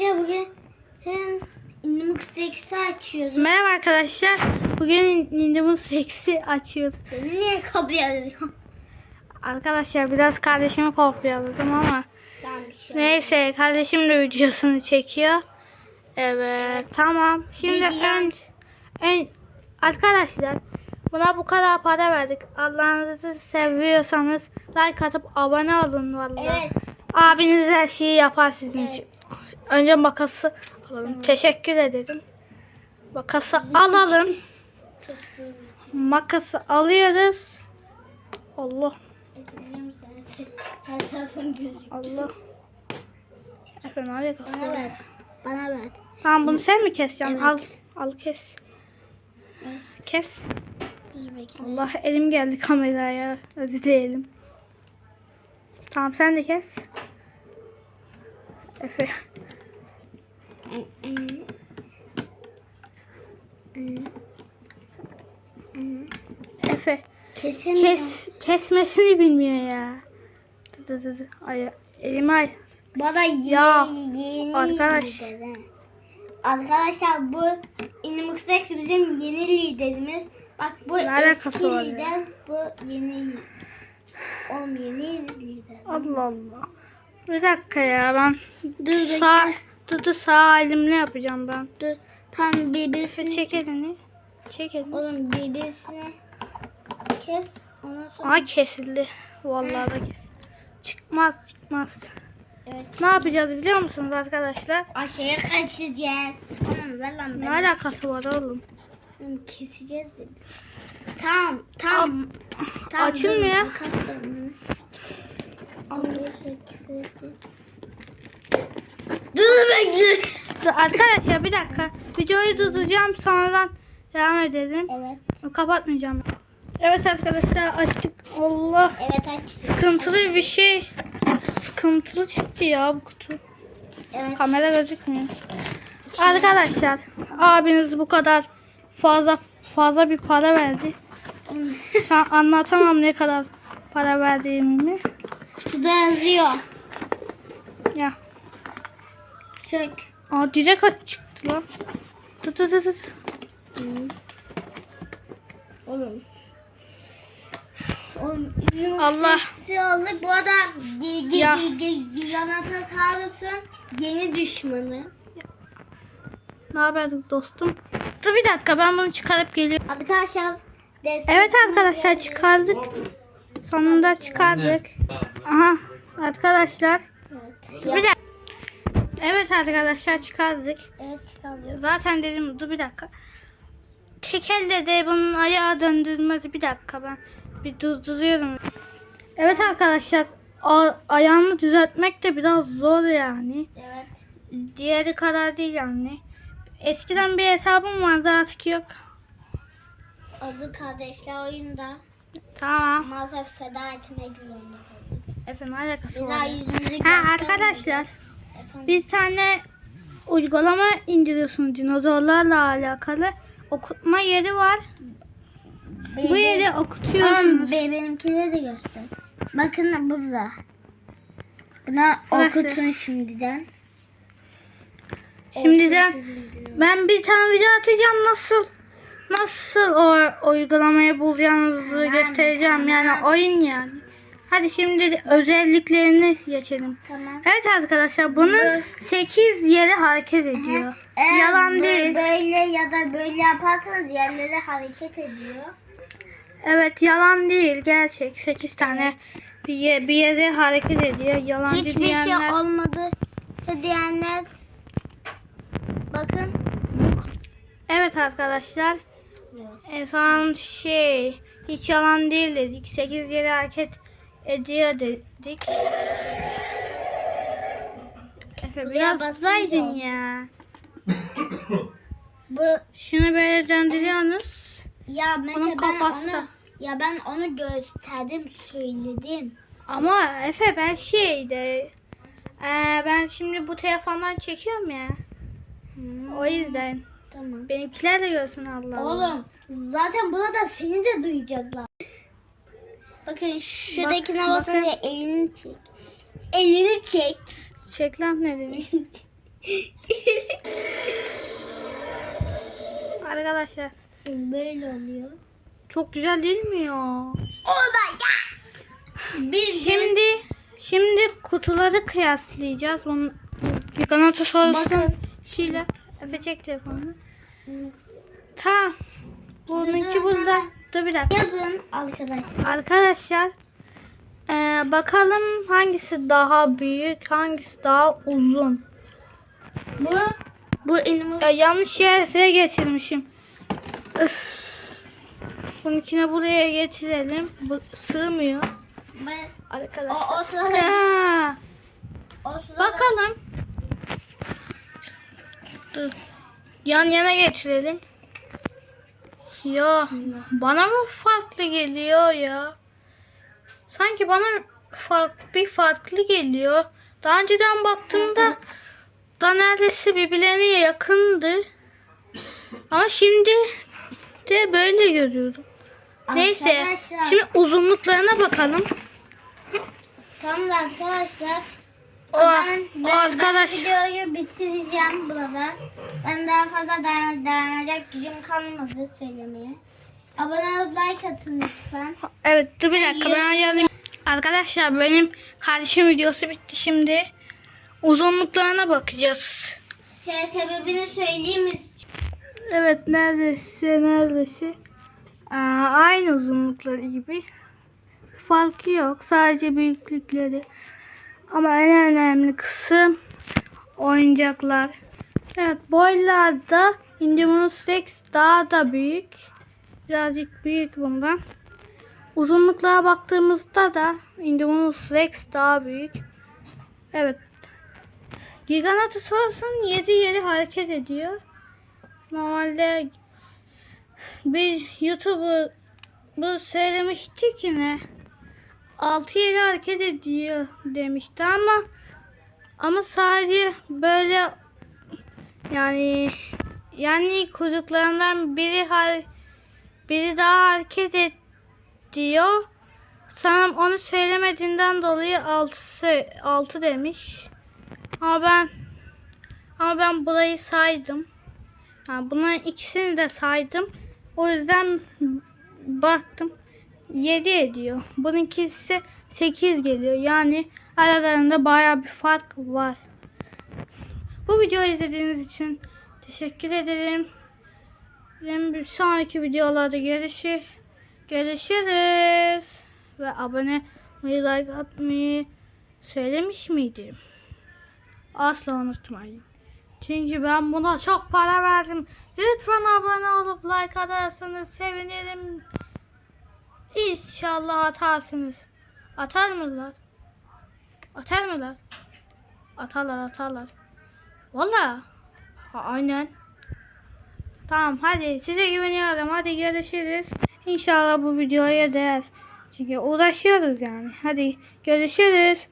arkadaşlar bugün hem X'i açıyoruz. Merhaba arkadaşlar. Bugün Windows 8'i açıyoruz. Seni niye ediyor? Arkadaşlar biraz kardeşimi kopyaladım ama Tamam şey. neyse kardeşim de videosunu çekiyor. Evet tamam. Şimdi ön, ön arkadaşlar buna bu kadar para verdik. Allah'ınızı seviyorsanız like atıp abone olun vallahi. Evet. Abiniz her şeyi yapar sizin Evet. için. Önce makası alalım. Teşekkür ederim. Makası alalım. Makası alıyoruz. Allah. Allah. Efendim hadi Bana ver. Bana ver. Tamam bunu sen mi keseceksin? Evet. Al. Al kes. Kes. Allah elim geldi kameraya. Özür dilerim. Tamam sen de kes. Efe. Efe. Kesemiyorum. Kes, kesmesini bilmiyor ya. Dur dur dur. Ay, elimi ay. Bana Ya, ye- yeni arkadaş. lider. Arkadaşlar bu Linux X bizim yeni liderimiz. Bak bu Ne alakası eski var ya? lider, bu yeni Oğlum yeni lider. Allah Allah. Bir dakika ya ben Dur sağ bekle. Dur dur sağ elimle yapacağım ben. Dur. Tam birbirisini çek elini. Çek elini. Oğlum birbirisini kes. Ondan sonra Aa kesildi. Vallahi da kes. Çıkmaz çıkmaz. evet. Ne yapacağız biliyor musunuz arkadaşlar? Aşağıya kaçacağız. Oğlum ver lan Ne alakası var oğlum? Oğlum keseceğiz. Tamam tamam. tamam açılmıyor. makas ver bana. Dur bekle. Arkadaşlar bir dakika. Videoyu durduracağım sonradan devam edelim. Evet. Kapatmayacağım. Evet arkadaşlar açtık. Allah Evet aç. sıkıntılı bir şey. Sıkıntılı çıktı ya bu kutu. Evet. Kamera gözükmüyor. Arkadaşlar abiniz bu kadar fazla fazla bir para verdi. Şu an anlatamam ne kadar para verdiğimi. Kutuda yazıyor. Ya. Sök. Aa direkt aç çıktı lan. Tut tut tut. tut. Oğlum. Oğlum Allah. aldık. Bu G- Ya. G- G- Giganotosaurus'un yeni düşmanı. Ne haber dostum? Dur bir dakika ben bunu çıkarıp geliyorum. Arkadaşlar destek Evet arkadaşlar çıkardık. Sonunda çıkardık. Aha arkadaşlar. Evet. Bir dakika. Evet arkadaşlar çıkardık. Evet çıkalım. Zaten dedim dur bir dakika. Tek elde de bunun ayağı döndürmesi bir dakika ben bir durduruyorum. Evet arkadaşlar ayağını düzeltmek de biraz zor yani. Evet. Diğeri kadar değil yani. Eskiden bir hesabım vardı artık yok. Adı kardeşler oyunda. Tamam. Maalesef feda etmek zorunda kaldık. Efendim alakası Bir daha var. yüzümüzü Ha arkadaşlar Efendim. Bir tane uygulama indiriyorsunuz dinozorlarla alakalı. Okutma yeri var. Bu yeri okutuyorsunuz. Be, benimkine de göster. Bakın burada. Buna Burası. okutun şimdiden. Şimdiden ben bir tane video atacağım nasıl nasıl o uygulamayı bulacağınızı Tamam, göstereceğim yani tamam. oyun yani. Hadi şimdi özelliklerini geçelim. Tamam. Evet arkadaşlar bunun 8 yeri hareket ediyor. Eğer Yalan bö- değil. Böyle ya da böyle yaparsanız yerlere hareket ediyor. Evet yalan değil gerçek. 8 tane bir, ye- bir yere hareket ediyor. Yalancı Hiçbir diyenler. şey olmadı diyenler bakın Evet arkadaşlar. En son şey hiç yalan değil dedik. 8 yere hareket ediyor dedik. Efe biraz ya. bu Şunu böyle döndürüyorsunuz. ya Onun mesela ben kafası da. onu ya ben onu gösterdim söyledim. Ama Efe ben şeyde eee, ben şimdi bu telefondan çekiyorum ya. Hmm, O yüzden. Tamam. Benimkiler de görsün Allah. Oğlum zaten burada seni de duyacaklar. Bakın şuradakine Bak- basınca elini çek. Elini çek. Çek lan ne demek? Arkadaşlar Böyle oluyor. çok güzel değil mi ya? My god. Biz Şimdi şimdi kutuları kıyaslayacağız. Onun Giganotosaurus'un Bakın. şeyle Efe çek telefonunu. Tamam. Bununki burada. Dur bir dakika. yazın arkadaşlar. Arkadaşlar eee, bakalım hangisi daha büyük, hangisi daha uzun. Bu bu inanılmaz. Ya, yanlış yere getirmişim. Öf. Bunun içine buraya getirelim. Bu sığmıyor. Ben, o, Arkadaşlar. o sırada, Ha, o sırada bakalım. Dur. Yan yana getirelim. Ya bana mı farklı geliyor ya? Sanki bana fark, bir farklı geliyor. Daha önceden baktığımda da neredeyse birbirlerine yakındı. Ama şimdi de böyle görüyorum. Neyse. Arkadaşlar. Şimdi uzunluklarına bakalım. Tamam arkadaşlar. O, Ben, o arkadaş. ben videoyu bitireceğim burada. Ben daha fazla dayan, dayanacak gücüm kalmadı söylemeye. Abone olup like atın lütfen. Evet dur bir dakika ben ayarlayayım. Arkadaşlar benim kardeşim videosu bitti şimdi. Uzunluklarına bakacağız. Se sebebini söyleyeyim mi? Evet neredeyse neredeyse Aa, aynı uzunlukları gibi. Farkı yok sadece büyüklükleri. Ama en önemli kısım oyuncaklar. Evet boylarda Indominus Rex daha da büyük. Birazcık büyük bundan. Uzunluklara baktığımızda da Indominus Rex daha büyük. Evet. Giganotosaurus'un yedi yeri hareket ediyor. Normalde bir YouTuber bu söylemişti ki ne? 6 yeri hareket ediyor demişti ama ama sadece böyle yani yani kuyruklarından biri biri daha hareket ediyor. Sanırım onu söylemediğinden dolayı 6 6 demiş. Ama ben ama ben burayı saydım. Ha, bunların ikisini de saydım. O yüzden baktım 7 ediyor. Bununki ise 8 geliyor. Yani aralarında baya bir fark var. Bu videoyu izlediğiniz için teşekkür ederim. Bir sonraki videolarda görüşür, görüşürüz. Ve abone olmayı, like atmayı söylemiş miydim? Asla unutmayın. Çünkü ben buna çok para verdim. Lütfen abone olup like atarsanız sevinirim. İnşallah atarsınız. Atar mılar? Atar mılar? Atarlar atarlar. Valla. Ha, aynen. Tamam hadi size güveniyorum. Hadi görüşürüz. İnşallah bu videoya değer. Çünkü uğraşıyoruz yani. Hadi görüşürüz.